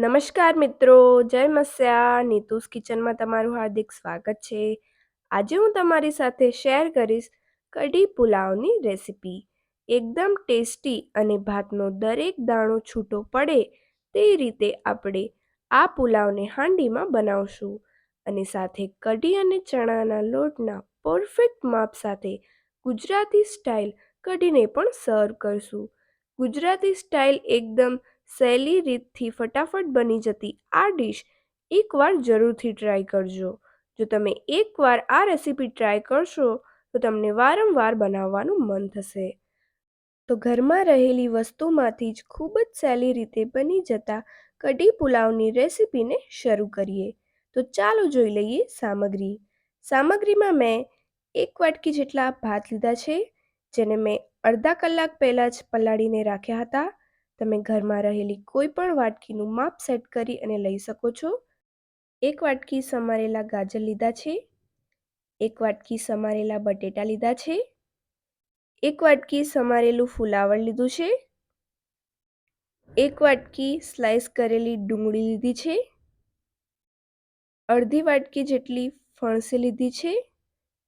નમસ્કાર મિત્રો, જય મસ્યા. નીતુસ કિચનમાં તમારું હાર્દિક સ્વાગત છે. આજે હું તમારી સાથે શેર કરીશ કઢી પુલાવની રેસીપી. એકદમ ટેસ્ટી અને ભાતનો દરેક દાણો છૂટો પડે તે રીતે આપણે આ પુલાવને હાંડીમાં બનાવશું અને સાથે કઢી અને ચણાના લોટના પરફેક્ટ માપ સાથે ગુજરાતી સ્ટાઇલ કઢીને પણ સર્વ કરશું. ગુજરાતી સ્ટાઇલ એકદમ સહેલી રીતથી ફટાફટ બની જતી આ ડીશ એકવાર જરૂરથી ટ્રાય કરજો. જો તમે એકવાર આ રેસીપી ટ્રાય કરશો, તો તમને વારંવાર બનાવવાનું મન થશે. તો ઘરમાં રહેલી વસ્તુમાંથી જ ખૂબ જ સહેલી રીતે બની જતા કઢી પુલાવની રેસીપીને શરૂ કરીએ. તો ચાલો જોઈ લઈએ સામગ્રી. સામગ્રીમાં મેં એક વાટકી જેટલા ભાત લીધા છે, જેને મેં અડધા કલાક પહેલાં જ પલાળીને રાખ્યા હતા. તમે ઘરમાં રહેલી કોઈ પણ વાટકીનું માપ સેટ કરી અને લઈ શકો છો. એક વાટકી સમારેલા ગાજર લીધા છે. એક વાટકી સમારેલા બટેટા લીધા છે. એક વાટકી સમારેલું ફુલાવર લીધું છે. એક વાટકી સ્લાઇસ કરેલી ડુંગળી લીધી છે. અડધી વાટકી જેટલી ફણસી લીધી છે,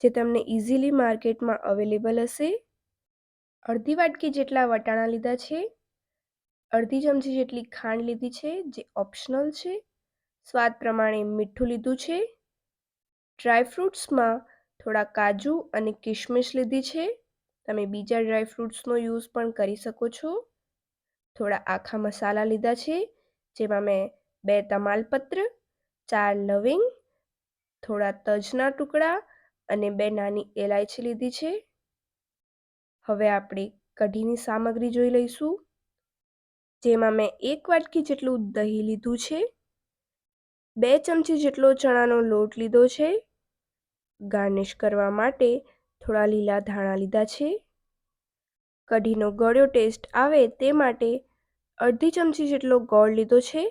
જે તમને ઇઝીલી માર્કેટમાં અવેલેબલ હશે. અડધી વાટકી જેટલા વટાણા લીધા છે. અડધી ચમચી જેટલી ખાંડ લીધી છે, જે ઓપ્શનલ છે. સ્વાદ પ્રમાણે મીઠું લીધું છે. ડ્રાયફ્રૂટ્સમાં થોડા કાજુ અને કિશમિશ લીધી છે. તમે બીજા ડ્રાયફ્રૂટ્સનો યુઝ પણ કરી શકો છો. થોડા આખા મસાલા લીધા છે, જેમાં મેં બે તમાલપત્ર, ચાર લવિંગ, થોડા તજના ટુકડા અને બે નાની એલાયચી લીધી છે. હવે આપણે કઢીની સામગ્રી જોઈ લઈશું. જેમાં મેં એક વાટકી જેટલું દહીં લીધું છે, બે ચમચી જેટલો ચણાનો લોટ લીધો છે, ગાર્નિશ કરવા માટે થોડા લીલા ધાણા લીધા છે, કઢીનો ગળ્યો ટેસ્ટ આવે તે માટે અડધી ચમચી જેટલો ગોળ લીધો છે,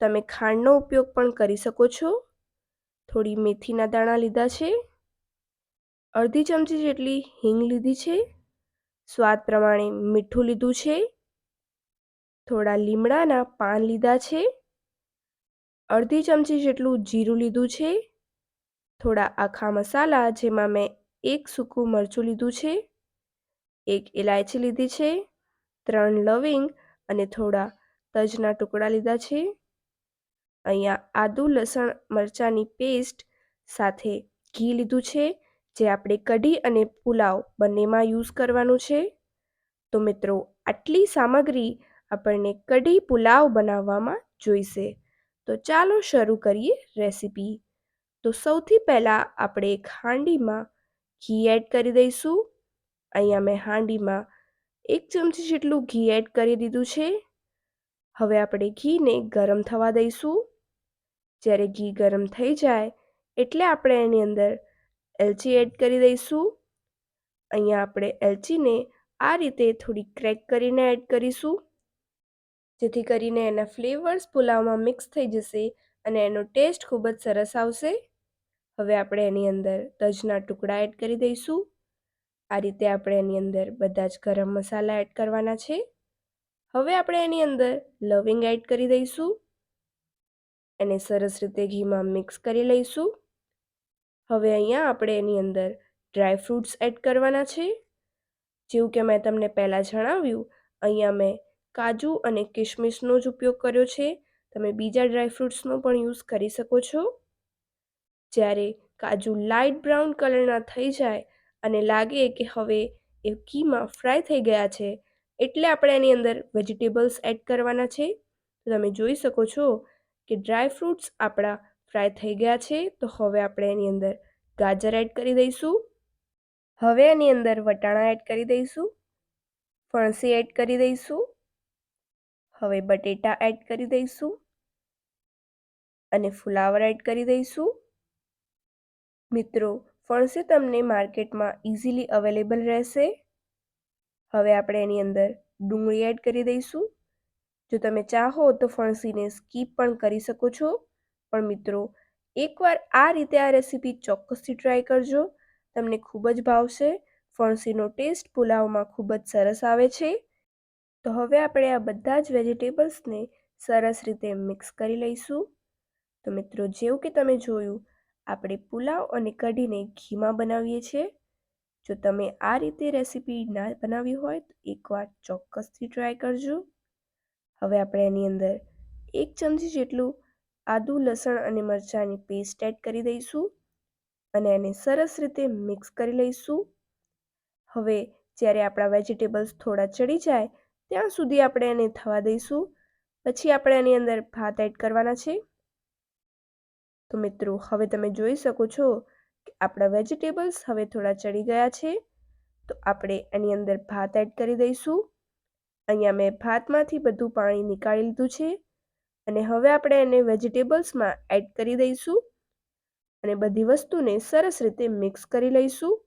તમે ખાંડનો ઉપયોગ પણ કરી શકો છો, થોડી મેથીના દાણા લીધા છે, અડધી ચમચી જેટલી હિંગ લીધી છે, સ્વાદ પ્રમાણે મીઠું લીધું છે થોડા લીમડાના પાન લીધા છે. અડધી ચમચી જેટલું જીરું લીધું છે. થોડા આખા મસાલા, જેમાં મેં એક સૂકું મરચું લીધું છે. એક ઇલાયચી લીધી છે. ત્રણ લવિંગ અને થોડા તજના ટુકડા લીધા છે. અહીંયા આદુ, લસણ, મરચાંની પેસ્ટ સાથે ઘી લીધું છે, જે આપણે કઢી અને પુલાવ બંનેમાં યુઝ કરવાનું છે. તો મિત્રો, આટલી સામગ્રી આપણને કઢી પુલાવ બનાવવામાં જોઈશે. તો ચાલો શરૂ કરીએ રેસીપી. તો સૌથી પહેલાં આપણે એક હાંડીમાં ઘી એડ કરી દઈશું. અહીંયા મેં હાંડીમાં એક ચમચી જેટલું ઘી એડ કરી દીધું છે. હવે આપણે ઘીને ગરમ થવા દઈશું. જ્યારે ઘી ગરમ થઈ જાય એટલે આપણે એની અંદર એલચી એડ કરી દઈશું. અહીંયા આપણે એલચીને આ રીતે થોડી ક્રેક કરીને એડ કરીશું. જેથી કરીને એના ફ્લેવર્સ પુલાવમાં મિક્સ થઈ જશે અને એનો ટેસ્ટ ખૂબ જ સરસ આવશે. હવે આપણે એની અંદર તજના ટુકડા એડ કરી દઈશું. આ રીતે આપણે એની અંદર બધા જ ગરમ મસાલા એડ કરવાના છે. હવે આપણે એની અંદર લવિંગ એડ કરી દઈશું. એને સરસ રીતે ઘીમાં મિક્સ કરી લઈશું. હવે અહીંયા આપણે એની અંદર ડ્રાય ફ્રૂટ્સ એડ કરવાના છે. જેવું કે મેં તમને પહેલાં જણાવ્યું, અહીંયા મેં કાજુ અને કિશમિશનો જ ઉપયોગ કર્યો છે. તમે બીજા ડ્રાયફ્રૂટ્સનો પણ યુઝ કરી શકો છો. જ્યારે કાજુ લાઇટ બ્રાઉન કલરના થઈ જાય અને લાગે કે હવે એ ઘીમાં ફ્રાય થઈ ગયા છે, એટલે આપણે એની અંદર વેજીટેબલ્સ એડ કરવાના છે. તો તમે જોઈ શકો છો કે ડ્રાય ફ્રૂટ્સ આપણા ફ્રાય થઈ ગયા છે, તો હવે આપણે એની અંદર ગાજર એડ કરી દઈશું. હવે એની અંદર વટાણા એડ કરી દઈશું. ફણસી એડ કરી દઈશું. હવે બટેટા એડ કરી દઈશું. અને ફુલાવર એડ કરી દઈશું. મિત્રો ફણસી તમને માર્કેટમાં ઇઝીલી અવેલેબલ રહેશે. હવે આપણે એની અંદર ડુંગળી એડ કરી દઈશું. જો તમે ચાહો તો ફણસીને સ્કીપ પણ કરી શકો છો. પણ મિત્રો, એકવાર આ રીતે આ રેસીપી ચોક્કસથી ટ્રાય કરજો. તમને ખૂબ જ ભાવશે. ફણસીનો ટેસ્ટ પુલાવમાં ખૂબ જ સરસ આવે છે. તો હવે આપણે આ બધા જ વેજીટેબલ્સને સરસ રીતે મિક્સ કરી લઈશું. તો મિત્રો, જેવું કે તમે જોયું, આપણે પુલાવ અને કઢીને ઘીમાં બનાવીએ છીએ. જો તમે આ રીતે રેસીપી ના બનાવી હોય, તો એકવાર ચોક્કસથી ટ્રાય કરજો. હવે આપણે એની અંદર એક ચમચી જેટલું આદુ, લસણ અને મરચાંની પેસ્ટ એડ કરી દઈશું અને એને સરસ રીતે મિક્સ કરી લઈશું. હવે જ્યારે આપણા વેજીટેબલ્સ થોડા ચડી જાય ત્યાં સુધી આપણે એને થવા દઈશું. પછી આપણે એની અંદર ભાત એડ કરવાના છે. તો મિત્રો, હવે તમે જોઈ શકો છો કે આપણા વેજીટેબલ્સ હવે થોડા ચડી ગયા છે. તો આપણે એની અંદર ભાત એડ કરી દઈશું. અહીંયા મેં ભાતમાંથી બધું પાણી નીકાળી લીધું છે. અને હવે આપણે એને વેજીટેબલ્સમાં એડ કરી દઈશું. અને બધી વસ્તુને સરસ રીતે મિક્સ કરી લઈશું.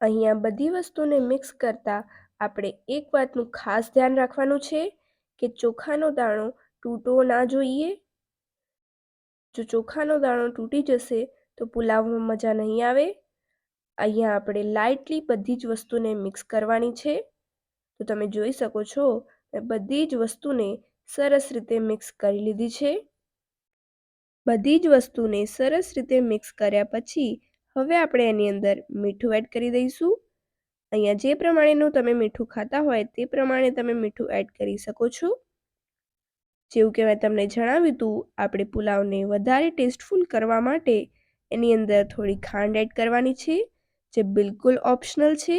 અહીંયા બધી વસ્તુને મિક્સ કરતાં આપણે એક વાતનું ખાસ ધ્યાન રાખવાનું છે કે ચોખાનો દાણો તૂટવો ના જોઈએ. જો ચોખાનો દાણો તૂટી જશે તો પુલાવમાં મજા નહીં આવે. અહીંયા આપણે લાઇટલી બધી જ વસ્તુને મિક્સ કરવાની છે. તો તમે જોઈ શકો છો, મેં બધી જ વસ્તુને સરસ રીતે મિક્સ કરી લીધી છે. બધી જ વસ્તુને સરસ રીતે મિક્સ કર્યા પછી હવે આપણે એની અંદર મીઠું એડ કરી દઈશું. અહીંયા જે પ્રમાણેનું તમે મીઠું ખાતા હોય તે પ્રમાણે તમે મીઠું એડ કરી શકો છો. જેવું કે મેં તમને જણાવ્યું હતું આપણે પુલાવને વધારે ટેસ્ટફુલ કરવા માટે એની અંદર થોડી ખાંડ એડ કરવાની છે, જે બિલકુલ ઓપ્શનલ છે.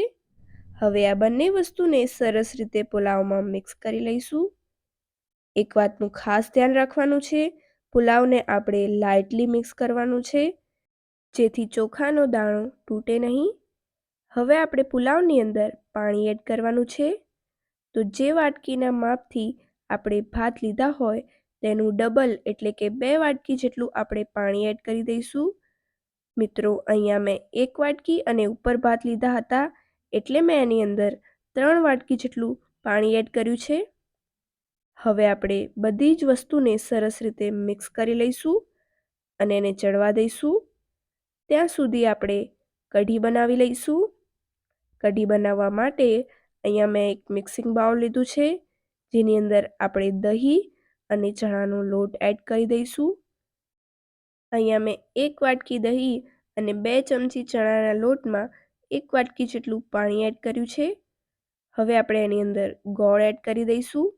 હવે આ બંને વસ્તુને સરસ રીતે પુલાવમાં મિક્સ કરી લઈશું. એક વાતનું ખાસ ધ્યાન રાખવાનું છે, પુલાવને આપણે લાઇટલી મિક્સ કરવાનું છે, જેથી ચોખાનો દાણો તૂટે નહીં. હવે આપણે પુલાવની અંદર પાણી એડ કરવાનું છે. તો જે વાટકીના માપથી આપણે ભાત લીધા હોય, તેનું ડબલ એટલે કે બે વાટકી જેટલું આપણે પાણી એડ કરી દઈશું. મિત્રો, અહીંયા મેં એક વાટકી અને ઉપર ભાત લીધા હતા, એટલે મેં એની અંદર ત્રણ વાટકી જેટલું પાણી એડ કર્યું છે. હવે આપણે બધી જ વસ્તુને સરસ રીતે મિક્સ કરી લઈશું અને એને ચડવા દઈશું. ત્યાં સુધી આપણે કઢી બનાવી લઈશું. કઢી બનાવવા માટે અહીંયા મેં એક મિક્સિંગ બાઉલ લીધું છે, જેની અંદર આપણે દહીં અને ચણાનો લોટ એડ કરી દઈશું. અહીંયા મેં એક વાટકી દહીં અને બે ચમચી ચણાના લોટમાં એક વાટકી જેટલું પાણી એડ કર્યું છે. હવે આપણે એની અંદર ગોળ એડ કરી દઈશું.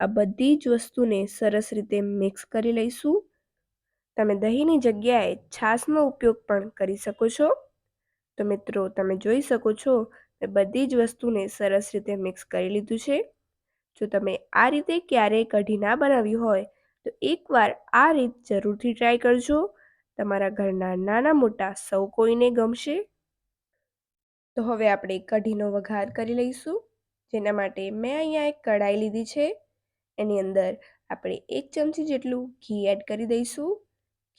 આ બધી જ વસ્તુને સરસ રીતે મિક્સ કરી લઈશું. તમે દહીંની જગ્યાએ છાશનો ઉપયોગ પણ કરી શકો છો. તો મિત્રો, તમે જોઈ શકો છો મેં બધી જ વસ્તુને સરસ રીતે મિક્સ કરી લીધું છે. જો તમે આ રીતે ક્યારેય કઢી ના બનાવી હોય, તો એકવાર આ રીત જરૂરથી ટ્રાય કરજો. તમારા ઘરના નાના મોટા સૌ કોઈને ગમશે. તો હવે આપણે કઢીનો વઘાર કરી લઈશું, જેના માટે મેં અહીંયા એક કઢાઈ લીધી છે. એની અંદર આપણે એક ચમચી જેટલું ઘી એડ કરી દઈશું.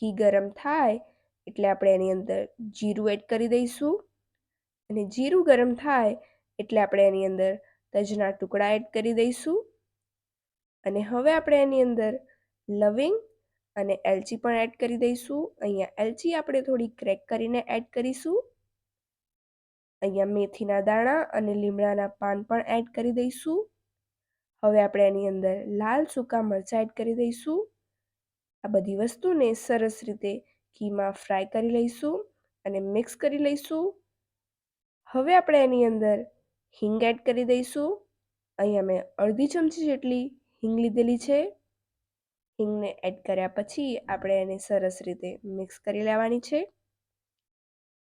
ઘી ગરમ થાય એટલે આપણે એની અંદર જીરું એડ કરી દઈશું. અને જીરું ગરમ થાય એટલે આપણે એની અંદર તજના ટુકડા એડ કરી દઈશું. અને હવે આપણે એની અંદર લવિંગ અને એલચી પણ એડ કરી દઈશું. અહીંયા એલચી આપણે થોડી ક્રેક કરીને એડ કરીશું. અહીંયા મેથીના દાણા અને લીમડાના પાન પણ એડ કરી દઈશું. હવે આપણે એની અંદર લાલ સૂકા મરચાં એડ કરી દઈશું. આ બધી વસ્તુને સરસ રીતે ઘીમાં ફ્રાય કરી લઈશું અને મિક્સ કરી લઈશું. હવે આપણે એની અંદર હિંગ એડ કરી દઈશું. અહીંયા મેં અડધી ચમચી જેટલી હિંગ લીધેલી છે. હિંગને એડ કર્યા પછી આપણે એને સરસ રીતે મિક્સ કરી લેવાની છે.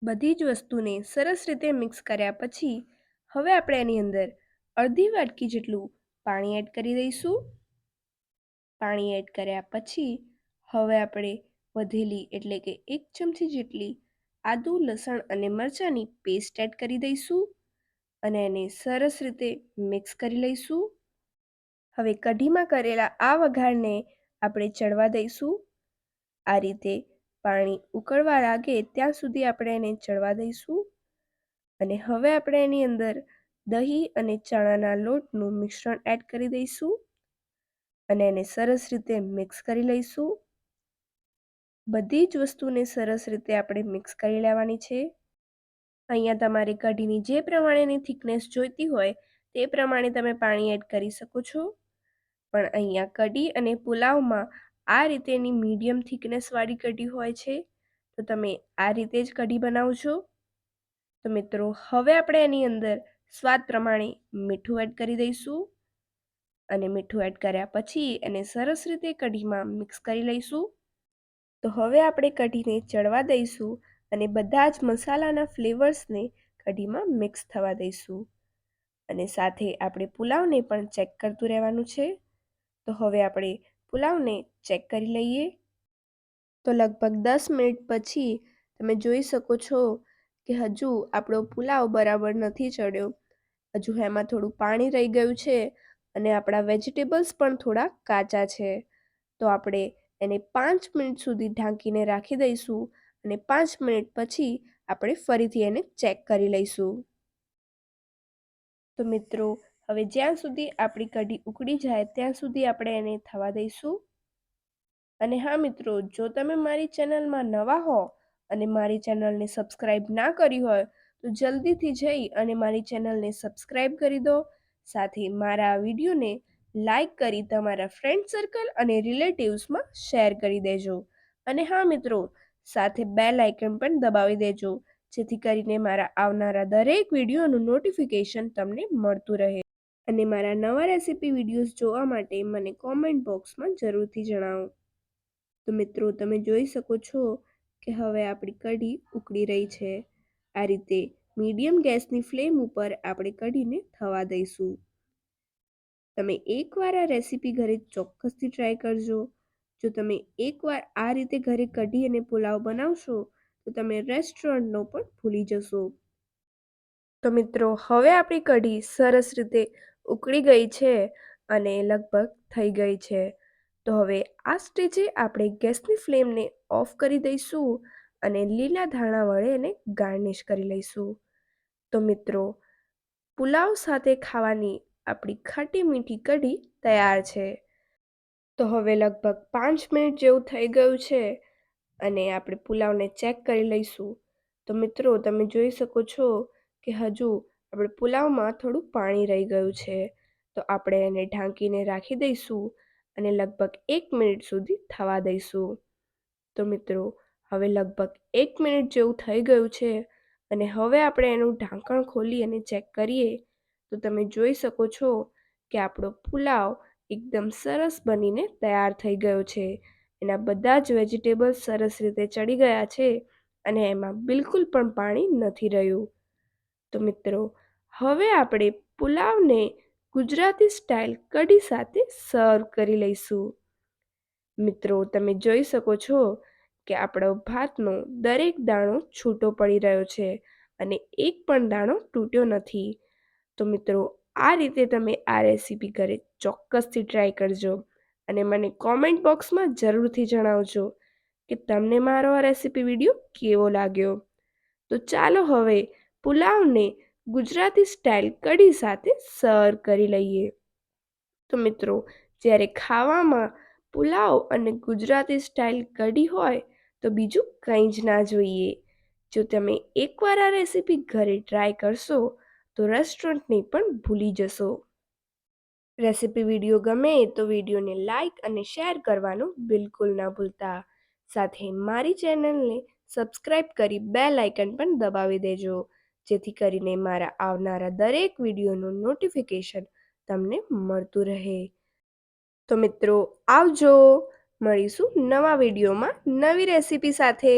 બધી જ વસ્તુને સરસ રીતે મિક્સ કર્યા પછી હવે આપણે એની અંદર અડધી વાટકી જેટલું પાણી એડ કરી દઈશું. પાણી એડ કર્યા પછી હવે આપણે વધેલી એટલે કે એક ચમચી જેટલી આદુ, લસણ અને મરચાંની પેસ્ટ એડ કરી દઈશું અને એને સરસ રીતે મિક્સ કરી લઈશું. હવે કઢીમાં કરેલા આ વઘારને આપણે ચડવા દઈશું. આ રીતે પાણી ઉકળવા લાગે ત્યાં સુધી આપણે એને ચડવા દઈશું. અને હવે આપણે એની અંદર દહીં અને ચણાના લોટનું મિશ્રણ એડ કરી દઈશું અને એને સરસ રીતે મિક્સ કરી લઈશું. બધી જ વસ્તુને સરસ રીતે આપણે મિક્સ કરી લેવાની છે. અહીંયા તમારે કઢીની જે પ્રમાણેની થિકનેસ જોઈતી હોય તે પ્રમાણે તમે પાણી એડ કરી શકો છો. પણ અહીંયા કઢી અને પુલાવમાં આ રીતેની મીડિયમ થિકનેસવાળી કઢી હોય છે. તો તમે આ રીતે જ કઢી બનાવજો. તો મિત્રો, હવે આપણે એની અંદર સ્વાદ પ્રમાણે મીઠું એડ કરી દઈશું. અને મીઠું એડ કર્યા પછી એને સરસ રીતે કઢીમાં મિક્સ કરી લઈશું. તો હવે આપણે કઢીને ચડવા દઈશું અને બધા જ મસાલાના ફ્લેવર્સને કઢીમાં મિક્સ થવા દઈશું. અને સાથે આપણે પુલાવને પણ ચેક કરતું રહેવાનું છે. તો હવે આપણે પુલાવને ચેક કરી લઈએ. તો લગભગ દસ મિનિટ પછી તમે જોઈ શકો છો કે હજુ આપણો પુલાવ બરાબર નથી ચડ્યો. હજુ એમાં થોડું પાણી રહી ગયું છે અને આપણા વેજીટેબલ્સ પણ થોડા કાચા છે. તો આપણે એને પાંચ મિનિટ સુધી ઢાંકીને રાખી દઈશું અને પાંચ મિનિટ પછી આપણે ફરીથી એને ચેક કરી લઈશું. તો મિત્રો, હવે જ્યાં સુધી આપણી કઢી ઉકળી જાય ત્યાં સુધી આપણે એને થવા દઈશું. અને હા મિત્રો, જો તમે મારી ચેનલમાં નવા હો અને મારી ચેનલને સબસ્ક્રાઈબ ના કરી હોય, તો જલ્દીથી જઈ અને મારી ચેનલને સબસ્ક્રાઈબ કરી દો. સાથે મારા વિડીયોને લાઈક કરી તમારા ફ્રેન્ડ સર્કલ અને રિલેટિવ્સમાં શેર કરી દેજો. અને હા મિત્રો, સાથે બેલ આઇકન પણ દબાવી દેજો, જેથી કરીને મારા આવનારા દરેક વિડીયોનું નોટિફિકેશન તમને મળતું રહે. અને મારા નવા રેસીપી વિડીયોઝ જોવા માટે મને કોમેન્ટ બોક્સમાં જરૂરથી જણાવો. તો મિત્રો, તમે જોઈ શકો છો કે હવે આપણી કઢી ઉકળી રહી છે. આ રીતે મીડિયમ ગેસની ફ્લેમ ઉપર આપણે કઢીને થવા દઈશું. તમે એકવાર આ રેસીપી ઘરે ચોક્કસથી ટ્રાય કરજો. જો તમે એકવાર આ રીતે ઘરે કઢી અને પુલાવ બનાવશો, તો તમે રેસ્ટોરન્ટનો પણ ભૂલી જશો. તો મિત્રો, હવે આપણી કઢી સરસ રીતે ઉકળી ગઈ છે અને લગભગ થઈ ગઈ છે. તો હવે આ સ્ટેજે આપણે ગેસની ફ્લેમને ઓફ કરી દઈશું અને લીલા ધાણા વડે એને ગાર્નિશ કરી લઈશું. તો મિત્રો, પુલાવ સાથે ખાવાની આપણી ખાટી મીઠી કઢી તૈયાર છે. તો હવે લગભગ પાંચ મિનિટ જેવું થઈ ગયું છે અને આપણે પુલાવને ચેક કરી લઈશું. તો મિત્રો, તમે જોઈ શકો છો કે હજુ આપણે પુલાવમાં થોડું પાણી રહી ગયું છે. તો આપણે એને ઢાંકીને રાખી દઈશું અને લગભગ એક મિનિટ સુધી થવા દઈશું. તો મિત્રો, હવે લગભગ એક મિનિટ જેવું થઈ ગયું છે અને હવે આપણે એનું ઢાંકણ ખોલી અને ચેક કરીએ તો તમે જોઈ શકો છો કે આપણો પુલાવ એકદમ સરસ બનીને તૈયાર થઈ ગયો છે. એના બધા જ વેજીટેબલ્સ સરસ રીતે ચડી ગયા છે અને એમાં બિલકુલ પણ પાણી નથી રહ્યું. તો મિત્રો, હવે આપણે પુલાવને ગુજરાતી સ્ટાઇલ કઢી સાથે સર્વ કરી લઈશું. મિત્રો, તમે જોઈ શકો છો કે આપણો ભાતનો દરેક દાણો છૂટો પડી રહ્યો છે અને એક પણ દાણો તૂટ્યો નથી. તો મિત્રો, આ રીતે તમે આ રેસીપી ઘરે ચોક્કસથી ટ્રાય કરજો અને મને કોમેન્ટ બોક્સમાં જરૂરથી જણાવજો કે તમને મારો આ રેસીપી વીડિયો કેવો લાગ્યો. તો ચાલો હવે પુલાવને ગુજરાતી સ્ટાઇલ કઢી સાથે સર્વ કરી લઈએ. તો મિત્રો, જ્યારે ખાવામાં પુલાવ અને ગુજરાતી સ્ટાઇલ કઢી હોય, તો બીજું કંઈ જ ના જોઈએ. જો તમે એકવાર આ રેસીપી ઘરે ટ્રાય કરશો તો રેસ્ટોરન્ટને પણ ભૂલી જશો. રેસિપી વીડિયો ગમે તો વિડીયોને લાઇક અને શેર કરવાનું બિલકુલ ના ભૂલતા. સાથે મારી ચેનલને સબસ્ક્રાઈબ કરી બે લાઇકન પણ દબાવી દેજો, જેથી કરીને મારા આવનારા દરેક વિડીયોનું નોટિફિકેશન તમને મળતું રહે. તો મિત્રો, આવજો. મળીશું નવા વિડીયોમાં નવી રેસીપી સાથે.